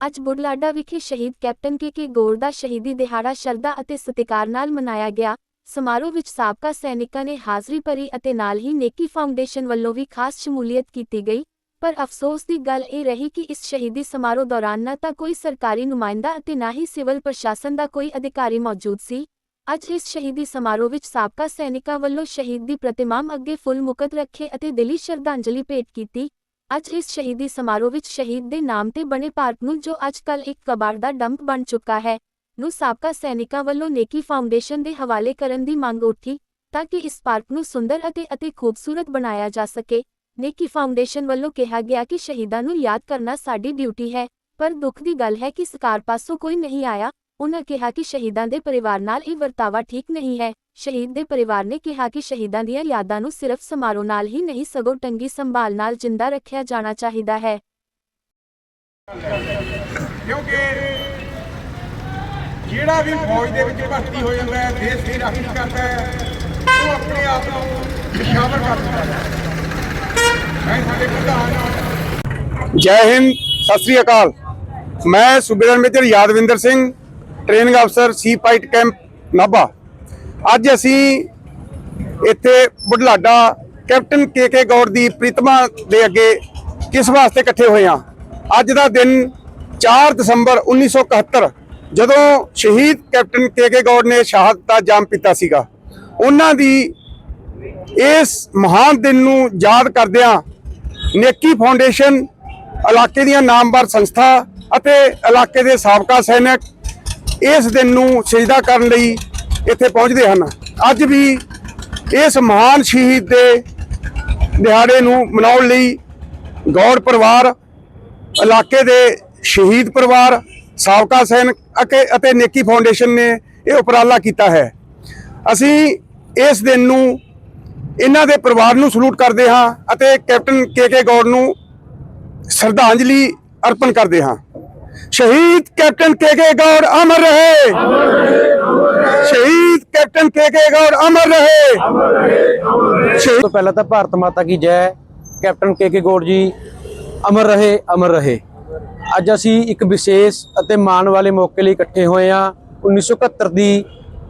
ਅੱਜ ਬੁਢਲਾਡਾ ਵਿਖੇ ਸ਼ਹੀਦ ਕੈਪਟਨ ਕੇ ਕੇ ਗੌਰ ਦਾ ਸ਼ਹੀਦੀ ਦਿਹਾੜਾ ਸ਼ਰਧਾ ਅਤੇ ਸਤਿਕਾਰ ਨਾਲ ਮਨਾਇਆ ਗਿਆ। ਸਮਾਰੋਹ ਵਿੱਚ ਸਾਬਕਾ ਸੈਨਿਕਾਂ ਨੇ ਹਾਜ਼ਰੀ ਭਰੀ ਅਤੇ ਨਾਲ ਹੀ ਨੇਕੀ ਫਾਊਂਡੇਸ਼ਨ ਵੱਲੋਂ ਵੀ ਖਾਸ ਸ਼ਮੂਲੀਅਤ ਕੀਤੀ ਗਈ। ਪਰ ਅਫਸੋਸ ਦੀ ਗੱਲ ਇਹ ਰਹੀ ਕਿ ਇਸ ਸ਼ਹੀਦੀ ਸਮਾਰੋਹ ਦੌਰਾਨ ਨਾ ਤਾਂ ਕੋਈ ਸਰਕਾਰੀ ਨੁਮਾਇੰਦਾ ਅਤੇ ਨਾ ਹੀ ਸਿਵਲ ਪ੍ਰਸ਼ਾਸਨ ਦਾ ਕੋਈ ਅਧਿਕਾਰੀ ਮੌਜੂਦ ਸੀ। ਅੱਜ ਇਸ ਸ਼ਹੀਦੀ ਸਮਾਰੋਹ ਵਿੱਚ ਸਾਬਕਾ ਸੈਨਿਕਾਂ ਵੱਲੋਂ ਸ਼ਹੀਦ ਦੀ ਪ੍ਰਤਿਮਾਮ ਅੱਗੇ ਫੁੱਲ ਮੁਕਤ ਰੱਖੇ ਅਤੇ ਦਿਲੀ ਸ਼ਰਧਾਂਜਲੀ ਭੇਟ ਕੀਤੀ। ਅੱਜ ਇਸ ਸ਼ਹੀਦੀ ਸਮਾਰੋਹ ਵਿੱਚ ਸ਼ਹੀਦ ਦੇ ਨਾਮ ਤੇ ਬਣੇ ਪਾਰਕ ਨੂੰ ਜੋ ਅੱਜ ਅੱਜਕੱਲ ਇੱਕ ਕਬਾੜ ਦਾ ਡੰਪ ਬਣ ਚੁੱਕਾ ਹੈ, ਨੂੰ ਸਾਬਕਾ ਸੈਨਿਕਾਂ ਵੱਲੋਂ ਨੇਕੀ ਫਾਊਂਡੇਸ਼ਨ ਦੇ ਹਵਾਲੇ ਕਰਨ ਦੀ ਮੰਗ ਉੱਠੀ ਤਾਂ ਕਿ ਇਸ ਪਾਰਕ ਨੂੰ ਸੁੰਦਰ ਅਤੇ ਅਤੇ ਖੂਬਸੂਰਤ ਬਣਾਇਆ ਜਾ ਸਕੇ। ਨੇਕੀ ਫਾਊਂਡੇਸ਼ਨ ਵੱਲੋਂ ਕਿਹਾ ਗਿਆ ਕਿ ਸ਼ਹੀਦਾਂ ਨੂੰ ਯਾਦ ਕਰਨਾ ਸਾਡੀ ਡਿਊਟੀ ਹੈ, ਪਰ ਦੁੱਖ ਦੀ ਗੱਲ ਹੈ ਕਿ ਸਰਕਾਰ ਪਾਸੋਂ ਕੋਈ ਨਹੀਂ ਆਇਆ। ਉਹਨਾਂ ਕਿਹਾ ਕਿ ਸ਼ਹੀਦਾਂ ਦੇ ਪਰਿਵਾਰ ਨਾਲ ਇਹ ਵਰਤਾਵਾ ਠੀਕ ਨਹੀਂ ਹੈ। ਸ਼ਹੀਦ ਦੇ ਪਰਿਵਾਰ ਨੇ ਕਿਹਾ ਕਿ ਸ਼ਹੀਦਾਂ ਦੀਆਂ ਯਾਦਾਂ ਨੂੰ ਸਿਰਫ ਸਮਾਰੋਹ ਨਾਲ ਹੀ ਨਹੀਂ ਸਗੋਂ ਟੰਗੀ ਸੰਭਾਲ ਨਾਲ ਜਿੰਦਾ ਰੱਖਿਆ ਜਾਣਾ ਚਾਹੀਦਾ ਹੈ। ਕਿਉਂਕਿ ਜਿਹੜਾ ਵੀ ਫੌਜ ਦੇ ਵਿੱਚ ਭਰਤੀ ਹੋ ਜਾਂਦਾ ਹੈ ਦੇਸ਼ ਦੀ ਰਾਖੀ ਕਰਦਾ ਹੈ ਉਹ ਆਪਣੇ ਆਪ ਨੂੰ ਨਿਸ਼ਾਵਰ ਕਰ ਦਿੰਦਾ ਹੈ। ਮੈਂ ਸਾਡੇ ਪ੍ਰਧਾਨ ਜੈ ਹਿੰਦ ਸਤਿ ਸ੍ਰੀ ਅਕਾਲ। ਮੈਂ ਸੂਬੇਦਾਰ ਮੇਜਰ ਯਾਦਵਿੰਦਰ ਸਿੰਘ ਟ੍ਰੇਨਿੰਗ ਅਫਸਰ ਸੀ ਪਾਈਟ ਕੈਂਪ ਨਾਭਾ। ਅੱਜ ਅਸੀਂ ਇੱਥੇ ਬੁਢਲਾਡਾ ਕੈਪਟਨ ਕੇ ਕੇ ਗੌਰ ਦੀ ਪ੍ਰੀਤਮਾ ਦੇ ਅੱਗੇ ਕਿਸ ਵਾਸਤੇ ਇਕੱਠੇ ਹੋਏ ਹਾਂ? ਅੱਜ ਦਾ ਦਿਨ 4 ਦਸੰਬਰ 1971 ਜਦੋਂ ਸ਼ਹੀਦ ਕੈਪਟਨ ਕੇ ਕੇ ਗੌਰ ਨੇ ਸ਼ਹਾਦਤ ਦਾ ਜਾਮ ਪੀਤਾ ਸੀਗਾ। ਉਹਨਾਂ ਦੀ ਇਸ ਮਹਾਨ ਦਿਨ ਨੂੰ ਯਾਦ ਕਰਦਿਆਂ ਨੇਕੀ ਫਾਊਂਡੇਸ਼ਨ, ਇਲਾਕੇ ਦੀਆਂ ਨਾਮਵਰ ਸੰਸਥਾ ਅਤੇ ਇਲਾਕੇ ਦੇ ਸਾਬਕਾ ਸੈਨਿਕ ਇਸ ਦਿਨ ਨੂੰ ਸਜਦਾ ਕਰਨ ਲਈ ਇੱਥੇ ਪਹੁੰਚਦੇ ਹਨ। ਅੱਜ ਵੀ ਇਸ ਮਹਾਨ ਸ਼ਹੀਦ ਦੇ ਦਿਹਾੜੇ ਨੂੰ ਮਨਾਉਣ ਲਈ ਗੌੜ ਪਰਿਵਾਰ, ਇਲਾਕੇ ਦੇ ਸ਼ਹੀਦ ਪਰਿਵਾਰ, ਸਾਬਕਾ ਸੈਨਿਕ ਅਤੇ ਅਤੇ ਨੇਕੀ ਫਾਊਂਡੇਸ਼ਨ ਨੇ ਇਹ ਉਪਰਾਲਾ ਕੀਤਾ ਹੈ। ਅਸੀਂ ਇਸ ਦਿਨ ਨੂੰ ਇਹਨਾਂ ਦੇ ਪਰਿਵਾਰ ਨੂੰ ਸਲੂਟ ਕਰਦੇ ਹਾਂ ਅਤੇ ਕੈਪਟਨ ਕੇ ਕੇ ਗੌੜ ਨੂੰ ਸ਼ਰਧਾਂਜਲੀ ਅਰਪਣ ਕਰਦੇ ਹਾਂ। ਸ਼ਹੀਦ ਕੈਪਟਨ ਕੇ ਕੇ ਗੌਰ ਅਮਰ ਰਹੇ। ਸ਼ਹੀਦ ਕੈਪਟਨ ਕੇ ਕੇ ਗੌਰ ਅਮਰ ਰਹੇ। ਸਭ ਤੋਂ ਪਹਿਲਾਂ ਤਾਂ ਭਾਰਤ ਮਾਤਾ ਕੀ ਜੈ। ਕੈਪਟਨ ਕੇ ਕੇ ਗੌਰ ਜੀ, ਅਮਰ ਰਹੇ ਅਮਰ ਰਹੇ। ਅੱਜ ਅਸੀਂ ਇੱਕ ਵਿਸ਼ੇਸ਼ ਅਤੇ ਮਾਣ ਵਾਲੇ ਮੌਕੇ ਲਈ ਇਕੱਠੇ ਹੋਏ ਹਾਂ। 1971 ਦੀ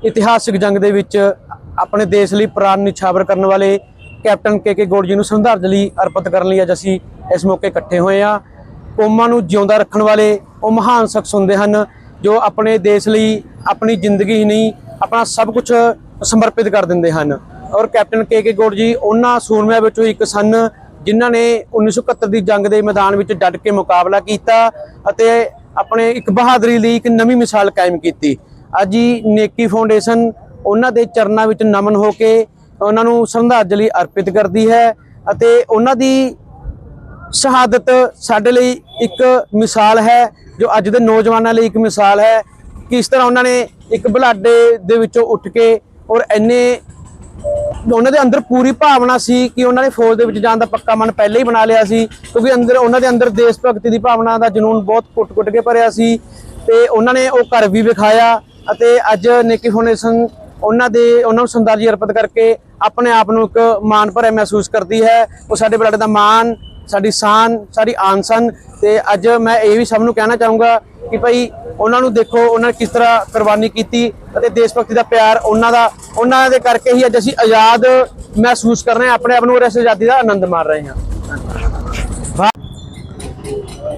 ਇਤਿਹਾਸਿਕ ਜੰਗ ਦੇ ਵਿੱਚ ਆਪਣੇ ਦੇਸ਼ ਲਈ ਪ੍ਰਾਣ ਨਿਛਾਵਰ ਕਰਨ ਵਾਲੇ ਕੈਪਟਨ ਕੇ ਕੇ ਗੋੜ ਜੀ ਨੂੰ ਸ਼ਰਧਾਂਜਲੀ ਅਰਪਿਤ ਕਰਨ ਲਈ ਅੱਜ ਅਸੀਂ ਇਸ ਮੌਕੇ ਇਕੱਠੇ ਹੋਏ ਹਾਂ। ਕੌਮਾਂ ਨੂੰ ਜਿਉਂਦਾ ਰੱਖਣ ਵਾਲੇ ਉਹ ਮਹਾਨ ਸ਼ਖਸ ਹੁੰਦੇ ਹਨ। ਜੋ ਆਪਣੇ ਦੇਸ਼ ਲਈ ਆਪਣੀ ਜ਼ਿੰਦਗੀ ਹੀ ਨਹੀਂ, ਆਪਣਾ ਸਭ ਕੁਝ ਸਮਰਪਿਤ ਕਰ ਦਿੰਦੇ ਹਨ। ਔਰ ਕੈਪਟਨ ਕੇ ਕੇ ਗੌਰ ਜੀ, ਉਹਨਾਂ ਸੂਰਮਿਆਂ ਵਿੱਚੋਂ ਇੱਕ ਸਨ, ਜਿਨ੍ਹਾਂ ਨੇ 1971 ਦੀ ਜੰਗ ਦੇ ਮੈਦਾਨ ਵਿੱਚ ਡਟ ਕੇ ਮੁਕਾਬਲਾ ਕੀਤਾ ਅਤੇ ਆਪਣੇ ਇੱਕ ਬਹਾਦਰੀ ਲਈ ਇੱਕ ਨਵੀਂ ਮਿਸਾਲ ਕਾਇਮ ਕੀਤੀ। ਅੱਜ ਹੀ ਨੇਕੀ ਫਾਊਂਡੇਸ਼ਨ ਉਹਨਾਂ ਦੇ ਚਰਨਾਂ ਵਿੱਚ ਨਮਨ ਹੋ ਕੇ ਉਹਨਾਂ ਨੂੰ ਸ਼ਰਧਾਂਜਲੀ ਅਰਪਿਤ ਕਰਦੀ ਹੈ ਅਤੇ ਉਹਨਾਂ ਦੀ ਸ਼ਹਾਦਤ ਸਾਡੇ ਲਈ ਇੱਕ ਮਿਸਾਲ ਹੈ, ਜੋ ਅੱਜ ਦੇ ਨੌਜਵਾਨਾਂ ਲਈ ਇੱਕ ਮਿਸਾਲ ਹੈ। ਕਿਸ ਤਰ੍ਹਾਂ ਉਹਨਾਂ ਨੇ ਇੱਕ ਬਲਾਡੇ ਦੇ ਵਿੱਚੋਂ ਉੱਠ ਕੇ ਔਰ ਇੰਨੇ ਉਹਨਾਂ ਦੇ ਅੰਦਰ ਪੂਰੀ ਭਾਵਨਾ ਸੀ ਕਿ ਉਹਨਾਂ ਨੇ ਫੌਜ ਦੇ ਵਿੱਚ ਜਾਣ ਦਾ ਪੱਕਾ ਮਨ ਪਹਿਲਾਂ ਹੀ ਬਣਾ ਲਿਆ ਸੀ, ਕਿਉਂਕਿ ਅੰਦਰ ਉਹਨਾਂ ਦੇ ਅੰਦਰ ਦੇਸ਼ ਭਗਤੀ ਦੀ ਭਾਵਨਾ ਦਾ ਜਨੂਨ ਬਹੁਤ ਕੁੱਟ-ਕੁੱਟ ਕੇ ਭਰਿਆ ਸੀ ਤੇ ਉਹਨਾਂ ਨੇ ਉਹ ਘਰ ਵੀ ਵਿਖਾਇਆ ਅਤੇ ਅੱਜ ਨੇਕੀ ਫਾਊਂਡੇਸ਼ਨ ਉਹਨਾਂ ਦੇ ਉਹਨਾਂ ਨੂੰ ਸ਼ਰਧਾਂਜਲੀ ਅਰਪਿਤ ਕਰਕੇ ਆਪਣੇ ਆਪ ਨੂੰ ਇੱਕ ਮਾਣ ਭਰਿਆ ਮਹਿਸੂਸ ਕਰਦੀ ਹੈ। ਉਹ ਸਾਡੇ ਬਲਾਡੇ ਦਾ ਮਾਣ ਸਾਡੀ ਸ਼ਾਨ, ਸਾਡੀ ਆਨਸਨ ਤੇ ਅੱਜ ਮੈਂ ਇਹ ਵੀ ਸਭ ਨੂੰ ਕਹਿਣਾ ਚਾਹੂੰਗਾ ਕਿ ਭਾਈ ਉਹਨਾਂ ਨੂੰ ਦੇਖੋ, ਉਹਨਾਂ ਨੇ ਕਿਸ ਤਰ੍ਹਾਂ ਕੁਰਬਾਨੀ ਕੀਤੀ ਅਤੇ ਦੇਸ਼ ਭਗਤੀ ਦਾ ਪਿਆਰ ਉਹਨਾਂ ਦਾ, ਉਹਨਾਂ ਦੇ ਕਰਕੇ ਹੀ ਅੱਜ ਅਸੀਂ ਆਜ਼ਾਦ ਮਹਿਸੂਸ ਕਰ ਰਹੇ ਹਾਂ, ਆਪਣੇ ਆਪ ਨੂੰ ਇਸ ਆਜ਼ਾਦੀ ਦਾ ਆਨੰਦ ਮਾਣ ਰਹੇ ਹਾਂ।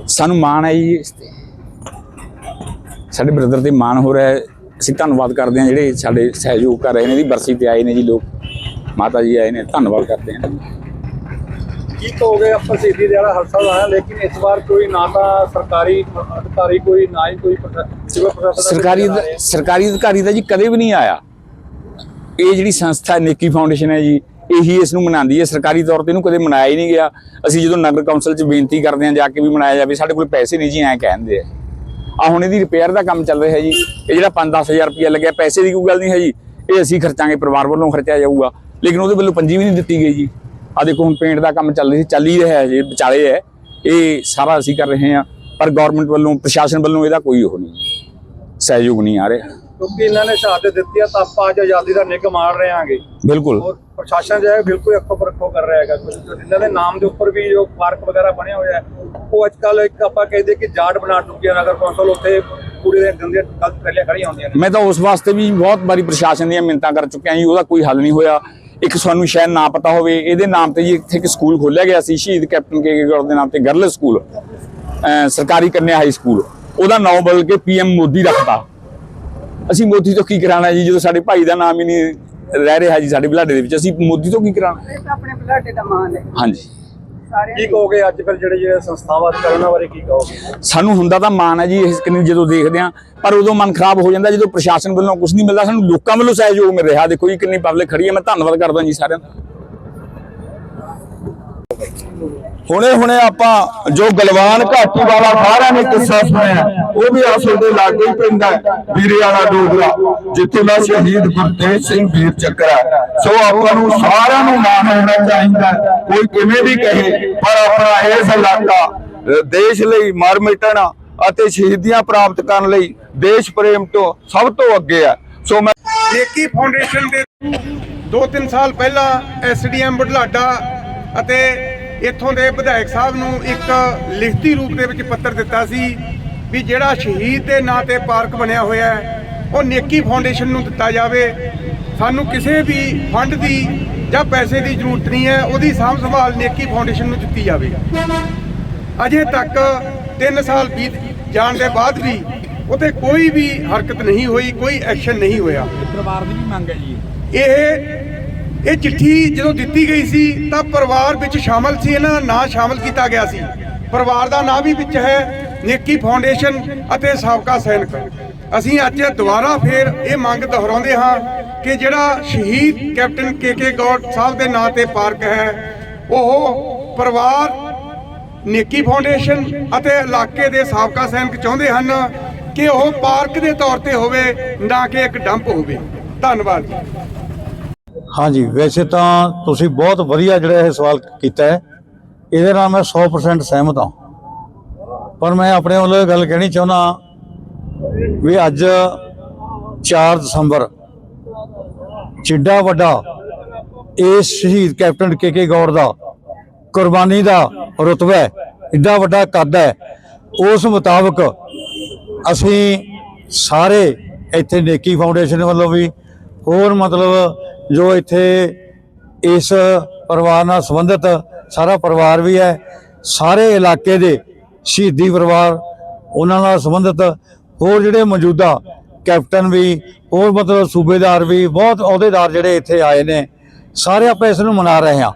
ਸਾਨੂੰ ਮਾਣ ਹੈ ਜੀ। ਸਾਡੇ ਬ੍ਰਦਰ ਤੇ ਮਾਣ ਹੋ ਰਿਹਾ ਹੈ। ਅਸੀਂ ਧੰਨਵਾਦ ਕਰਦੇ ਹਾਂ ਜਿਹੜੇ ਸਾਡੇ ਸਹਿਯੋਗ ਕਰ ਰਹੇ ਨੇ ਇਹਦੀ ਬਰਸੀ ਤੇ ਆਏ ਨੇ ਜੀ ਲੋਕ। ਮਾਤਾ ਜੀ ਆਏ ਨੇ, ਧੰਨਵਾਦ ਕਰਦੇ ਹਾਂ। ਕੀ ਕਹੋਗੇ ਆਪਾਂ ਸ਼ਹੀਦੀ ਦਿਹਾੜਾ ਹਰ ਸਾਲ ਆਇਆ ਲੇਕਿਨ ਇਸ ਵਾਰ ਕੋਈ ਨਾ ਤਾਂ ਸਰਕਾਰੀ ਅਧਿਕਾਰੀ ਕੋਈ ਨਾ ਹੀ ਕੋਈ ਦਾ ਸਰਕਾਰੀ ਸਰਕਾਰੀ ਅਧਿਕਾਰੀ ਤਾਂ ਜੀ ਕਦੇ ਵੀ ਨਹੀਂ ਆਇਆ। ਇਹ ਜਿਹੜੀ ਸੰਸਥਾ ਨੇਕੀ ਫਾਊਂਡੇਸ਼ਨ ਹੈ ਜੀ ਇਹੀ ਇਸ ਨੂੰ ਮਨਾਉਂਦੀ ਹੈ। ਸਰਕਾਰੀ ਤੌਰ ਤੇ ਇਹਨੂੰ ਕਦੇ ਮਨਾਇਆ ਹੀ ਨਹੀਂ ਗਿਆ। ਅਸੀਂ ਜਦੋਂ ਨਗਰ ਕੌਂਸਲ 'ਚ ਬੇਨਤੀ ਕਰਦੇ ਹਾਂ ਜਾ ਕੇ ਵੀ ਮਨਾਇਆ ਜਾਵੇ ਸਾਡੇ ਕੋਲ ਪੈਸੇ ਨਹੀਂ ਜੀ ਐਂ ਕਹਿੰਦੇ ਆ। ਆ ਹੁਣ ਇਹਦੀ ਰਿਪੇਅਰ ਦਾ ਕੰਮ ਚੱਲ ਰਿਹਾ ਜੀ। ਇਹ ਜਿਹੜਾ 5-10000 ਰੁਪਇਆ ਲੱਗਿਆ ਪੈਸੇ ਦੀ ਕੋਈ ਗੱਲ ਨਹੀਂ ਹੈ ਜੀ। ਇਹ ਅਸੀਂ ਖਰਚਾਂਗੇ ਪਰਿਵਾਰ ਵੱਲੋਂ ਖਰਚਿਆ ਜਾਊਗਾ। ਲੇਕਿਨ ਉਹਦੇ ਵੱਲੋਂ ਪੰਜੀ ਵੀ ਨਹੀਂ ਦਿੱਤੀ ਗਈ ਜੀ। ਆ ਦੇਖੋ ਹੁਣ ਪੇਂਟ ਦਾ ਕੰਮ ਚੱਲ ਰਿਹਾ ਸੀ ਚੱਲ ਹੀ ਰਿਹਾ ਜੀ ਵਿਚਾਲੇ ਹੈ। ਇਹ ਸਾਰਾ ਅਸੀਂ ਕਰ ਰਹੇ ਹਾਂ ਪਰ ਗਵਰਨਮੈਂਟ ਵੱਲੋਂ ਪ੍ਰਸ਼ਾਸਨ ਵੱਲੋਂ ਇਹਦਾ ਕੋਈ ਉਹ ਨਹੀਂ ਸਹਿਯੋਗ ਨਹੀਂ ਆ ਰਿਹਾ। ਕਿਉਂਕਿ ਇਹਨਾਂ ਨੇ ਸ਼ਹਾਦਤ ਦਿੱਤੀ ਆ ਤਾਂ ਆਪਾਂ ਅੱਜ ਆਜ਼ਾਦੀ ਦਾ ਨਿੱਘ ਮਾਣ ਰਹੇ ਹਾਂਗੇ। ਬਿਲਕੁਲ। ਔਰ ਪ੍ਰਸ਼ਾਸਨ ਜੋ ਹੈ ਬਿਲਕੁਲ ਅੱਖੋਂ ਪਰ ਅੱਖੋਂ ਕਰ ਰਿਹਾ ਹੈਗਾ। ਕੁਝ ਜਿਨ੍ਹਾਂ ਦੇ ਨਾਮ ਦੇ ਉੱਪਰ ਵੀ ਜੋ ਪਾਰਕ ਵਗੈਰਾ ਬਣਿਆ ਹੋਇਆ ਹੈ ਉਹ ਅੱਜ ਕੱਲ ਇੱਕ ਆਪਾਂ ਕਹਿੰਦੇ ਕਿ ਜਾਟ ਬਣਾ ਚੁੱਕੀ ਹੈ ਨਗਰ ਕੌਂਸਲ ਉੱਥੇ ਪੂਰੇ ਦਿਨ ਗੰਦੀਆਂ ਗਲਤ ਪਹਿਲੇ ਖੜੀਆਂ ਹੁੰਦੀਆਂ ਨੇ। ਮੈਂ ਤਾਂ ਉਸ ਵਾਸਤੇ ਵੀ ਬਹੁਤ ਵਾਰੀ ਪ੍ਰਸ਼ਾਸਨ ਦੀਆਂ ਮਿੰਤਾਂ ਕਰ ਚੁੱਕਿਆ ਜੀ ਉਹਦਾ ਕੋਈ ਹੱਲ ਨਹੀਂ ਹੋਇਆ। ਇੱਕ ਸਾਨੂੰ ਸ਼ਾਇਦ ਨਾ ਪਤਾ ਹੋਵੇ ਇਹਦੇ ਨਾਮ ਤੇ ਜੀ ਇੱਥੇ ਇੱਕ ਸਕੂਲ ਖੋਲ੍ਹਿਆ ਗਿਆ ਸੀ ਸ਼ਹੀਦ ਕੈਪਟਨ ਕੇ ਕੇ ਗੌਰ ਦੇ ਨਾਮ ਤੇ ਗਰਲ ਸਕੂਲ ਸਰਕਾਰੀ ਕੰਨਿਆ ਹਾਈ ਸਕੂਲ। ਉਹਦਾ ਨਾਮ ਬਦਲ ਕੇ ਪੀਐਮ ਮੋਦੀ ਰੱਖਤਾ। ਅਸੀਂ ਮੋਦੀ ਤੋਂ ਕੀ ਕਰਾਣਾ ਜੀ ਜਦੋਂ ਸਾਡੇ ਭਾਈ ਦਾ ਨਾਮ ਹੀ ਨਹੀਂ ਰਹਿ ਰਿਹਾ ਜੀ ਸਾਡੇ ਬੁਲਾਡੇ ਦੇ ਵਿੱਚ ਅਸੀਂ ਮੋਦੀ ਤੋਂ ਕੀ ਕਰਾਣਾ ਆਪਣੇ ਬਲਾਡੇ ਦਾ ਮਾਨ ਹੈ। ਹਾਂਜੀ। ਕੀ ਕਹੋਗੇ ਅੱਜ ਕੱਲ ਜਿਹੜੇ ਜਿਹੜੇ ਸੰਸਥਾਵਾਂ ਉਹਨਾਂ ਬਾਰੇ ਕੀ ਕਹੋਗੇ? ਸਾਨੂੰ ਹੁੰਦਾ ਤਾਂ ਮਾਣ ਹੈ ਜੀ ਇਸ ਕਿੰਨੀ ਜਦੋਂ ਦੇਖਦੇ ਆ ਪਰ ਉਦੋਂ ਮਨ ਖਰਾਬ ਹੋ ਜਾਂਦਾ ਜਦੋਂ ਪ੍ਰਸ਼ਾਸਨ ਵੱਲੋਂ ਕੁਝ ਨਹੀਂ ਮਿਲਦਾ ਸਾਨੂੰ ਲੋਕਾਂ ਵੱਲੋਂ ਸਹਿਯੋਗ ਮਿਲ ਰਿਹਾ। ਦੇਖੋ ਜੀ ਕਿੰਨੀ ਪਬਲਿਕ ਖੜੀ ਹੈ ਮੈਂ ਧੰਨਵਾਦ ਕਰਦਾ ਜੀ ਸਾਰਿਆਂ ਦਾ। ਹੁਣੇ ਹੁਣੇ ਆਪਾਂ ਜੋ ਗਲਵਾਨ ਘਾਟੀ ਵਾਲਾ ਸਾਰਿਆਂ ਨੇ ਕਿੱਸਾ ਸੁਣਿਆ। ਉਹ ਵੀ ਅਸਲ ਦੇ ਲਾਗੇ ਹੀ ਪੈਂਦਾ ਵੀਰੇ ਵਾਲਾ ਡੋਗਰਾ, ਜਿੱਥੇ ਦਾ ਸ਼ਹੀਦ ਗੁਰਤੇਜ ਸਿੰਘ ਵੀਰ ਚੱਕਰਾ ਸੋ ਆਪਾਂ ਨੂੰ ਸਾਰਿਆਂ ਨੂੰ ਮਾਣ ਹੋਣਾ ਚਾਹੀਦਾ ਕੋਈ ਕਿਵੇਂ ਵੀ ਕਹੇ, ਪਰ ਆਪਣਾ ਇਸ ਇਲਾਕਾ ਦੇਸ਼ ਲਈ ਮਰ ਮਿਟਣ ਅਤੇ ਸ਼ਹੀਦੀਆਂ ਪ੍ਰਾਪਤ ਕਰਨ ਲਈ ਦੇਸ਼ ਪ੍ਰੇਮ ਤੋਂ ਸਭ ਤੋਂ ਅੱਗੇ ਹੈ। ਸੋ ਮੈਂ ਨੇਕੀ ਫਾਊਂਡੇਸ਼ਨ ਦੇ 2-3 ਸਾਲ ਪਹਿਲਾਂ ਐਸਡੀਐਮ ਬੁਢਲਾਡਾ ਅਤੇ ਇੱਥੋਂ ਦੇ ਵਿਧਾਇਕ ਸਾਹਿਬ ਨੂੰ ਇੱਕ ਲਿਖਤੀ ਰੂਪ ਦੇ ਵਿੱਚ ਪੱਤਰ ਦਿੱਤਾ ਸੀ ਵੀ ਜਿਹੜਾ ਸ਼ਹੀਦ ਦੇ ਨਾਂ ਤੇ ਪਾਰਕ ਬਣਿਆ ਹੋਇਆ ਹੈ ਉਹ ਨੇਕੀ ਫਾਊਂਡੇਸ਼ਨ ਨੂੰ ਦਿੱਤਾ ਜਾਵੇ। ਸਾਨੂੰ ਕਿਸੇ ਵੀ ਫੰਡ ਦੀ ਜਾਂ ਪੈਸੇ ਦੀ ਜ਼ਰੂਰਤ ਨਹੀਂ ਹੈ ਉਹਦੀ ਸਾਂਭ ਸੰਭਾਲ ਨੇਕੀ ਫਾਊਂਡੇਸ਼ਨ ਨੂੰ ਦਿੱਤੀ ਜਾਵੇ। ਅਜੇ ਤੱਕ 3 ਸਾਲ ਬੀਤ ਜਾਣ ਦੇ ਬਾਅਦ ਵੀ ਉਤੇ ਕੋਈ ਵੀ ਹਰਕਤ ਨਹੀਂ ਹੋਈ ਕੋਈ ਐਕਸ਼ਨ ਨਹੀਂ ਹੋਇਆ। ਪਰਿਵਾਰ ਦੀ ਵੀ ਮੰਗ ਹੈ ਜੀ। ਇਹ ਇਹ ਚਿੱਠੀ ਜਦੋਂ ਦਿੱਤੀ ਗਈ ਸੀ ਤਾਂ ਪਰਿਵਾਰ ਵਿੱਚ ਸ਼ਾਮਲ ਸੀ ਇਹਨਾਂ ਦਾ ਨਾਂ ਸ਼ਾਮਲ ਕੀਤਾ ਗਿਆ ਸੀ। ਪਰਿਵਾਰ ਦਾ ਨਾਂ ਵੀ ਵਿੱਚ ਹੈ ਨੇਕੀ ਫਾਊਂਡੇਸ਼ਨ ਅਤੇ ਸਾਬਕਾ ਸੈਨਿਕ। ਅਸੀਂ ਅੱਜ ਦੁਬਾਰਾ ਫੇਰ ਇਹ ਮੰਗ ਦੁਹਰਾਉਂਦੇ ਹਾਂ ਕਿ ਜਿਹੜਾ ਸ਼ਹੀਦ ਕੈਪਟਨ ਕੇ ਕੇ ਗੌਡ ਸਾਹਿਬ ਦੇ ਨਾਂ ਤੇ ਪਾਰਕ ਹੈ, ਉਹ ਪਰਿਵਾਰ, ਨੇਕੀ ਫਾਊਂਡੇਸ਼ਨ ਅਤੇ ਇਲਾਕੇ ਦੇ ਸਾਬਕਾ ਸੈਨਿਕ ਚਾਹੁੰਦੇ ਹਨ ਕਿ ਉਹ ਪਾਰਕ ਦੇ ਤੌਰ ਤੇ ਹੋਵੇ, ਨਾ ਕਿ ਇੱਕ ਡੰਪ ਹੋਵੇ। ਧੰਨਵਾਦ ਹਾਂਜੀ, ਵੈਸੇ ਤਾਂ ਤੁਸੀਂ ਬਹੁਤ ਵਧੀਆ ਜਿਹੜਾ ਇਹ ਸਵਾਲ ਕੀਤਾ ਹੈ। ਇਹਦੇ ਨਾਲ ਮੈਂ 100% ਸਹਿਮਤ ਹਾਂ। ਪਰ ਮੈਂ ਆਪਣੇ ਵੱਲੋਂ ਇਹ ਗੱਲ ਕਹਿਣੀ ਚਾਹੁੰਦਾ ਵੀ ਅੱਜ 4 ਦਸੰਬਰ, ਜਿੱਡਾ ਵੱਡਾ ਇਸ ਸ਼ਹੀਦ ਕੈਪਟਨ ਕੇ ਕੇ ਗੌਰ ਦਾ, ਕੁਰਬਾਨੀ ਦਾ ਰੁਤਬਾ ਹੈ ਏਡਾ ਵੱਡਾ ਕੱਦ ਹੈ, ਉਸ ਮੁਤਾਬਕ ਅਸੀਂ ਸਾਰੇ ਇੱਥੇ ਨੇਕੀ ਫਾਊਂਡੇਸ਼ਨ ਵੱਲੋਂ ਵੀ ਹੋਰ ਮਤਲਬ ਜੋ ਇੱਥੇ ਇਸ ਪਰਿਵਾਰ ਨਾਲ ਸੰਬੰਧਿਤ ਸਾਰਾ ਪਰਿਵਾਰ ਵੀ ਹੈ, ਸਾਰੇ ਇਲਾਕੇ ਦੇ ਸ਼ਹੀਦੀ ਪਰਿਵਾਰ, ਉਹਨਾਂ ਨਾਲ ਸੰਬੰਧਿਤ ਹੋਰ ਜਿਹੜੇ ਮੌਜੂਦਾ ਕੈਪਟਨ ਵੀ, ਹੋਰ ਮਤਲਬ ਸੂਬੇਦਾਰ ਵੀ, ਬਹੁਤ ਅਹੁਦੇਦਾਰ ਜਿਹੜੇ ਇੱਥੇ ਆਏ ਨੇ, ਸਾਰੇ ਆਪਾਂ ਇਸ ਨੂੰ ਮਨਾ ਰਹੇ ਹਾਂ।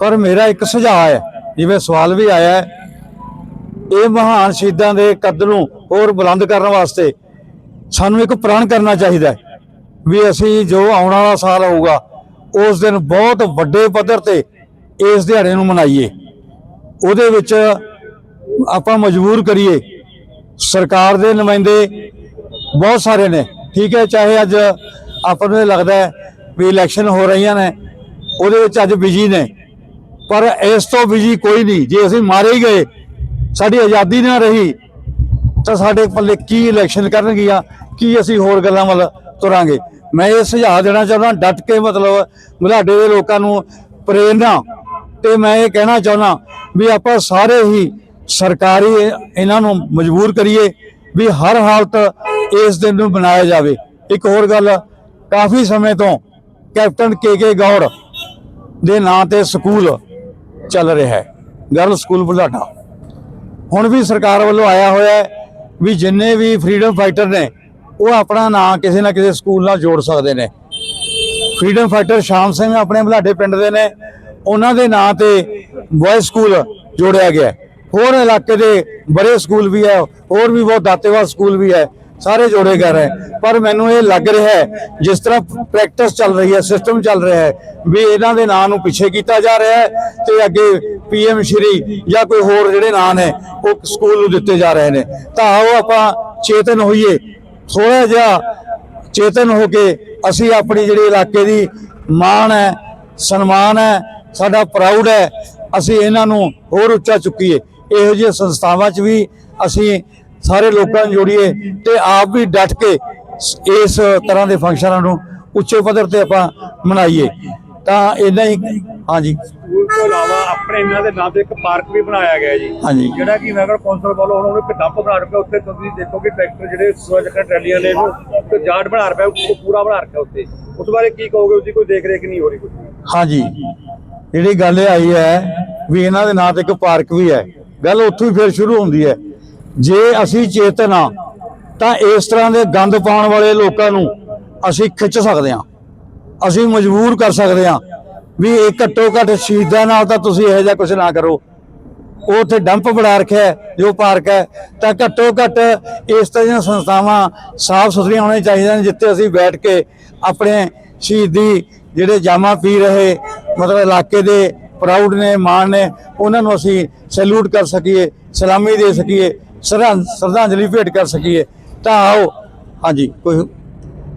ਪਰ ਮੇਰਾ ਇੱਕ ਸੁਝਾਅ ਹੈ, ਜਿਵੇਂ ਸਵਾਲ ਵੀ ਆਇਆ ਹੈ, ਇਹ ਮਹਾਨ ਸ਼ਹੀਦਾਂ ਦੇ ਕੱਦ ਨੂੰ ਹੋਰ ਬੁਲੰਦ ਕਰਨ ਵਾਸਤੇ ਸਾਨੂੰ ਇੱਕ ਪ੍ਰਣ ਕਰਨਾ ਚਾਹੀਦਾ ਹੈ ਵੀ ਅਸੀਂ ਜੋ ਆਉਣ ਵਾਲਾ ਸਾਲ ਹੋਊਗਾ ਉਸ ਦਿਨ ਬਹੁਤ ਵੱਡੇ ਪੱਧਰ ਤੇ ਇਸ ਦਿਹਾੜੇ ਨੂੰ ਮਨਾਈਏ। ਉਹਦੇ ਵਿੱਚ ਆਪਾਂ ਮਜਬੂਰ ਕਰੀਏ। ਸਰਕਾਰ ਦੇ ਨੁਮਾਇੰਦੇ ਬਹੁਤ ਸਾਰੇ ਨੇ। ਠੀਕ ਹੈ, ਚਾਹੇ ਅੱਜ ਆਪਾਂ ਨੂੰ ਇਹ ਲੱਗਦਾ ਹੈ ਵੀ ਇਲੈਕਸ਼ਨ ਹੋ ਰਹੀਆਂ ਨੇ, ਉਹਦੇ ਵਿੱਚ ਅੱਜ ਬਿਜ਼ੀ ਨੇ। ਪਰ ਇਸ ਤੋਂ ਬਿਜ਼ੀ ਕੋਈ ਨਹੀਂ। ਜੇ ਅਸੀਂ ਮਾਰੇ ਹੀ ਗਏ, ਸਾਡੀ ਆਜ਼ਾਦੀ ਨਾ ਰਹੀ, ਤਾਂ ਸਾਡੇ ਪੱਲੇ ਕੀ ਇਲੈਕਸ਼ਨ ਕਰਨਗੀਆਂ, ਕੀ ਅਸੀਂ ਹੋਰ ਗੱਲਾਂ ਵੱਲ ਤੁਰਾਂਗੇ। ਮੈਂ ਇਹ ਸੁਝਾਅ ਦੇਣਾ ਚਾਹੁੰਦਾ, ਡਟ ਕੇ ਮਤਲਬ ਬੁਲਾਡੇ ਦੇ ਲੋਕਾਂ ਨੂੰ ਪ੍ਰੇਰਨਾ। ਤੇ ਮੈਂ ਇਹ ਕਹਿਣਾ ਚਾਹੁੰਦਾ ਵੀ ਆਪਾਂ ਸਾਰੇ ਹੀ ਸਰਕਾਰੀ ਇਹਨਾਂ ਨੂੰ ਮਜਬੂਰ ਕਰੀਏ ਵੀ ਹਰ ਹਾਲਤ ਇਸ ਦਿਨ ਨੂੰ ਬਣਾਇਆ ਜਾਵੇ। ਇੱਕ ਹੋਰ ਗੱਲ, ਕਾਫੀ ਸਮੇਂ ਤੋਂ ਕੈਪਟਨ ਕੇ ਕੇ ਗੌਰ ਦੇ ਨਾਂ ਤੇ ਸਕੂਲ ਚੱਲ ਰਿਹਾ ਹੈ। ਗਰਲ ਸਕੂਲ ਬੁਲਾਟਾ ਹੁਣ ਵੀ ਸਰਕਾਰ ਵੱਲੋਂ ਆਇਆ ਹੋਇਆ ਵੀ ਜਿੰਨੇ ਵੀ ਫਰੀडम ਫਾਈਟਰ ਨੇ, ਉਹ ਆਪਣਾ ਨਾਂ ਕਿਸੇ ਨਾ ਕਿਸੇ ਸਕੂਲ ਨਾਲ ਜੋੜ ਸਕਦੇ ਨੇ। ਫਰੀडम ਫਾਈਟਰ ਸ਼ਾਮ ਸਿੰਘ ਆਪਣੇ ਬੁਲਾਡੇ ਪਿੰਡ ਦੇ ਨੇ, ਉਹਨਾਂ ਦੇ ਨਾਂ ਤੇ ਬॉयਜ਼ ਸਕੂਲ ਜੋੜਿਆ ਗਿਆ ਹੋਰ ਇਲਾਕੇ ਦੇ ਬੜੇ ਸਕੂਲ ਵੀ ਹੈ, ਹੋਰ ਵੀ ਬਹੁਤ ਦਾਤੇਵਾਲ ਸਕੂਲ ਵੀ ਹੈ, ਸਾਰੇ ਜੋੜੇ ਗਏ ਹੈ। ਪਰ ਮੈਨੂੰ ਇਹ ਲੱਗ ਰਿਹਾ ਹੈ, ਜਿਸ ਤਰ੍ਹਾਂ ਪ੍ਰੈਕਟਿਸ ਚੱਲ ਰਹੀ ਹੈ ਸਿਸਟਮ ਚੱਲ ਰਿਹਾ ਹੈ, ਵੀ ਇਹਨਾਂ ਦੇ ਨਾਂ ਨੂੰ ਪਿੱਛੇ ਕੀਤਾ ਜਾ ਰਿਹਾ ਹੈ ਤੇ ਅੱਗੇ ਪੀਐਮ ਸ਼੍ਰੀ ਜਾਂ ਕੋਈ ਹੋਰ ਜਿਹੜੇ ਨਾਂ ਨੇ, ਉਹ ਸਕੂਲ ਨੂੰ ਦਿੱਤੇ ਜਾ ਰਹੇ ਨੇ। ਤਾਂ ਆਓ ਆਪਾਂ ਚੇਤਨ ਹੋਈਏ। ਥੋੜਾ ਜਿਹਾ ਚੇਤਨ ਹੋ ਕੇ ਅਸੀਂ ਆਪਣੀ ਜਿਹੜੀ ਇਲਾਕੇ ਦੀ ਮਾਣ ਹੈ, ਸਨਮਾਨ ਹੈ, ਸਾਡਾ ਪ੍ਰਾਊਡ ਹੈ, ਅਸੀਂ ਇਹਨਾਂ ਨੂੰ ਹੋਰ ਉੱਚਾ ਚੁੱਕੀਏ। ਇਹੋ ਜਿਹੀਆਂ ਸੰਸਥਾਵਾਂ 'ਚ ਵੀ ਅਸੀਂ ਸਾਰੇ ਲੋਕਾਂ ਨੂੰ ਜੋੜੀਏ ਤੇ ਆਪ ਵੀ ਡਟ ਕੇ ਇਸ ਤਰ੍ਹਾਂ ਦੇ ਫੰਕਸ਼ਨਾਂ ਨੂੰ ਉੱਚੇ ਪੱਧਰ ਤੇ ਆਪਾਂ ਮਨਾਈਏ। ਤਾਂ ਇਦਾਂ ਹੀ ਹਾਂਜੀ। ਸਕੂਲ ਤੋਂ ਇਲਾਵਾ ਆਪਣੇ ਇਹਨਾਂ ਦੇ ਨਾਮ ਤੇ ਇੱਕ ਪਾਰਕ ਵੀ ਬਣਾਇਆ ਗਿਆ ਜੀ। ਹਾਂਜੀ। ਜਿਹੜਾ ਕਿ ਨਗਰ ਕੌਂਸਲ ਵੱਲੋਂ ਹੁਣ ਉਹਨੂੰ ਇੱਕ ਡੰਪ ਬਣਾ ਰੱਖਿਆ ਉੱਥੇ ਤੁਸੀਂ ਦੇਖੋ ਕਿ ਟਰੈਕਟਰ ਜਿਹੜੇ ਸੂਆ ਚੱਕਰ ਟਰਾਲੀਆਂ ਨੇ ਇਹਨੂੰ ਇੱਕ ਜਾੜ ਬਣਾ ਰੱਖਿਆ ਉਹ ਪੂਰਾ ਬਣਾ ਰੱਖਿਆ ਉੱਤੇ ਉਸ ਬਾਰੇ ਕੀ ਕਹੋਗੇ ਉਸਦੀ ਕੋਈ ਦੇਖ ਰੇਖ ਨਹੀਂ ਹੋ ਰਹੀ ਹਾਂਜੀ। ਜਿਹੜੀ ਗੱਲ ਆਈ ਹੈ ਵੀ ਇਹਨਾਂ ਦੇ ਨਾਂ ਤੇ ਇੱਕ ਪਾਰਕ ਵੀ ਹੈ। ਗੱਲ ਉੱਥੋਂ ਹੀ ਫਿਰ ਸ਼ੁਰੂ ਹੁੰਦੀ ਹੈ। ਜੇ ਅਸੀਂ ਚੇਤਨ ਹਾਂ ਤਾਂ ਇਸ ਤਰ੍ਹਾਂ ਦੇ ਗੰਦ ਪਾਉਣ ਵਾਲੇ ਲੋਕਾਂ ਨੂੰ ਅਸੀਂ ਖਿੱਚ ਸਕਦੇ ਹਾਂ। ਅਸੀਂ ਮਜਬੂਰ ਕਰ ਸਕਦੇ ਹਾਂ ਵੀ ਇਹ ਘੱਟੋ ਘੱਟ ਸ਼ਹੀਦਾਂ ਨਾਲ ਤਾਂ ਤੁਸੀਂ ਇਹੋ ਜਿਹਾ ਕੁਝ ਨਾ ਕਰੋ। ਉਹ ਉੱਥੇ ਡੰਪ ਬਣਾ ਰੱਖਿਆ ਹੈ, ਜੋ ਪਾਰਕ ਹੈ ਤਾਂ ਘੱਟੋ ਘੱਟ ਇਸ ਤਰ੍ਹਾਂ ਦੀਆਂ ਸੰਸਥਾਵਾਂ ਸਾਫ਼ ਸੁਥਰੀਆਂ ਹੋਣੀਆਂ ਚਾਹੀਦੀਆਂ ਨੇ ਜਿੱਥੇ ਅਸੀਂ ਬੈਠ ਕੇ ਆਪਣੇ ਸ਼ਹੀਦੀ ਜਿਹੜੇ ਜਾਮਾ ਪੀ ਰਹੇ ਮਤਲਬ ਇਲਾਕੇ ਦੇ ਪ੍ਰਾਊਡ ਨੇ, ਮਾਣ ਨੇ, ਉਹਨਾਂ ਨੂੰ ਅਸੀਂ ਸੈਲੂਟ ਕਰ ਸਕੀਏ, ਸਲਾਮੀ ਦੇ ਸਕੀਏ, ਸ਼ਰਧਾ- ਸ਼ਰਧਾਂਜਲੀ ਭੇਟ ਕਰ ਸਕੀਏ। ਤਾਂ ਆਓ, ਹਾਂਜੀ, ਕੋਈ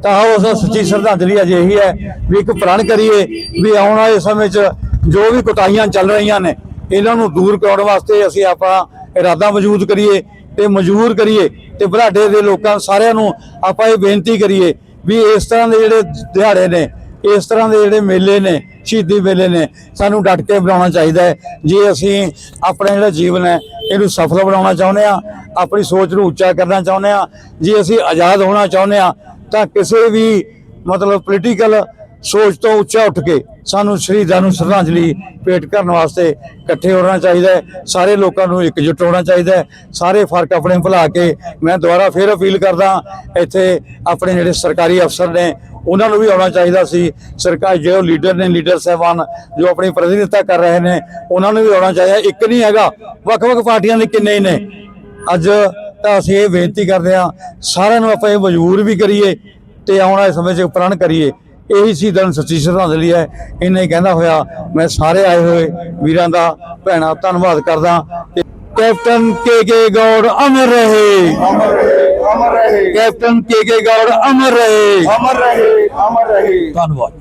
ਤਾਂ ਆਓ ਉਸ ਸੱਚੀ ਸ਼ਰਧਾਂਜਲੀ ਅਜੇ ਇਹੀ ਹੈ ਵੀ ਇੱਕ ਪ੍ਰਣ ਕਰੀਏ ਵੀ ਆਉਣ ਵਾਲੇ ਸਮੇਂ 'ਚ ਜੋ ਵੀ ਕੁਤਾਹੀਆਂ ਚੱਲ ਰਹੀਆਂ ਨੇ, ਇਹਨਾਂ ਨੂੰ ਦੂਰ ਕਰਾਉਣ ਵਾਸਤੇ ਅਸੀਂ ਆਪਣਾ ਇਰਾਦਾ ਮੌਜੂਦ ਕਰੀਏ ਤੇ ਮਜਬੂਰ ਕਰੀਏ ਤੇ ਬੁਢਾਡੇ ਦੇ ਲੋਕਾਂ ਸਾਰਿਆਂ ਨੂੰ ਆਪਾਂ ਇਹ ਬੇਨਤੀ ਕਰੀਏ ਵੀ ਇਸ ਤਰ੍ਹਾਂ ਦੇ ਜਿਹੜੇ ਦਿਹਾੜੇ ਨੇ ਇਸ ਤਰ੍ਹਾਂ ਦੇ ਜਿਹੜੇ ਮੇਲੇ ਨੇ, ਸ਼ਹੀਦੀ ਮੇਲੇ ਨੇ, ਸਾਨੂੰ ਡਟ ਕੇ ਬਣਾਉਣਾ ਚਾਹੀਦਾ ਹੈ। ਜੇ ਅਸੀਂ ਆਪਣਾ ਜਿਹੜਾ ਜੀਵਨ ਹੈ, ਇਹਨੂੰ ਸਫਲ ਬਣਾਉਣਾ ਚਾਹੁੰਦੇ ਆ ਆਪਣੀ ਸੋਚ ਨੂੰ ਉੱਚਾ ਕਰਨਾ ਚਾਹੁੰਦੇ ਆ ਜੇ ਅਸੀਂ ਆਜ਼ਾਦ ਹੋਣਾ ਚਾਹੁੰਦੇ ਆ ਤਾਂ ਕਿਸੇ ਵੀ ਮਤਲਬ ਪੋਲੀਟੀਕਲ ਸੋਚ ਤੋਂ ਉੱਚਾ ਉੱਠ ਕੇ ਸਾਨੂੰ ਸ਼ਹੀਦਾਂ ਨੂੰ ਸ਼ਰਧਾਂਜਲੀ ਭੇਟ ਕਰਨ ਵਾਸਤੇ ਇਕੱਠੇ ਹੋਣਾ ਚਾਹੀਦਾ ਹੈ, ਸਾਰੇ ਲੋਕਾਂ ਨੂੰ ਇਕਜੁੱਟ ਹੋਣਾ ਚਾਹੀਦਾ ਹੈ, ਸਾਰੇ ਫ਼ਰਕ ਆਪਣੇ ਭੁਲਾ ਕੇ ਮੈਂ ਦੁਬਾਰਾ ਫੇਰ ਅਪੀਲ ਕਰਦਾ ਇੱਥੇ ਆਪਣੇ ਜਿਹੜੇ ਸਰਕਾਰੀ ਅਫਸਰ ਨੇ, ਉਹਨਾਂ ਨੂੰ ਵੀ ਆਉਣਾ ਚਾਹੀਦਾ ਸੀ। ਸਰਕਾਰ ਜੋ ਲੀਡਰ ਨੇ, ਲੀਡਰ ਸਾਹਿਬਾਨ ਜੋ ਆਪਣੀ ਪ੍ਰਤੀਨਿਧਤਾ ਕਰ ਰਹੇ ਨੇ, ਉਹਨਾਂ ਨੂੰ ਵੀ ਆਉਣਾ ਚਾਹੀਦਾ। ਇੱਕ ਨਹੀਂ ਹੈਗਾ, ਵੱਖ-ਵੱਖ ਪਾਰਟੀਆਂ ਦੇ ਕਿੰਨੇ ਹੀ ਨੇ। ਅੱਜ ਤਾਂ ਅਸੀਂ ਇਹ ਬੇਨਤੀ ਕਰਦੇ ਹਾਂ, ਸਾਰਿਆਂ ਨੂੰ ਆਪਾਂ ਇਹ ਮਜਬੂਰ ਵੀ ਕਰੀਏ ਤੇ ਆਉਣ ਵਾਲੇ ਸਮੇਂ 'ਚ ਪ੍ਰਣ ਕਰੀਏ। ਇਹੀ ਸੀ ਦਿਨ ਸੱਚੀ ਸ਼ਰਧਾਂਜਲੀ ਹੈ। ਇਹਨੇ ਕਹਿੰਦਾ ਹੋਇਆ ਮੈਂ ਸਾਰੇ ਆਏ ਹੋਏ ਵੀਰਾਂ ਦਾ ਭੈਣਾਂ ਧੰਨਵਾਦ ਕਰਦਾ। ਤੇ ਕੈਪਟਨ ਕੇ ਕੇ ਗੌੜ ਅਮਰ ਰਹੇ ਅਮਰ ਰਹੇ ਅਮਰ ਰਹੇ। ਕੈਪਟਨ ਕੇ ਕੇ ਗੌੜ ਅਮਰ ਰਹੇ। ਅਮਰ ਰਹੇ ਅਮਰ ਰਹੇ। ਧੰਨਵਾਦ।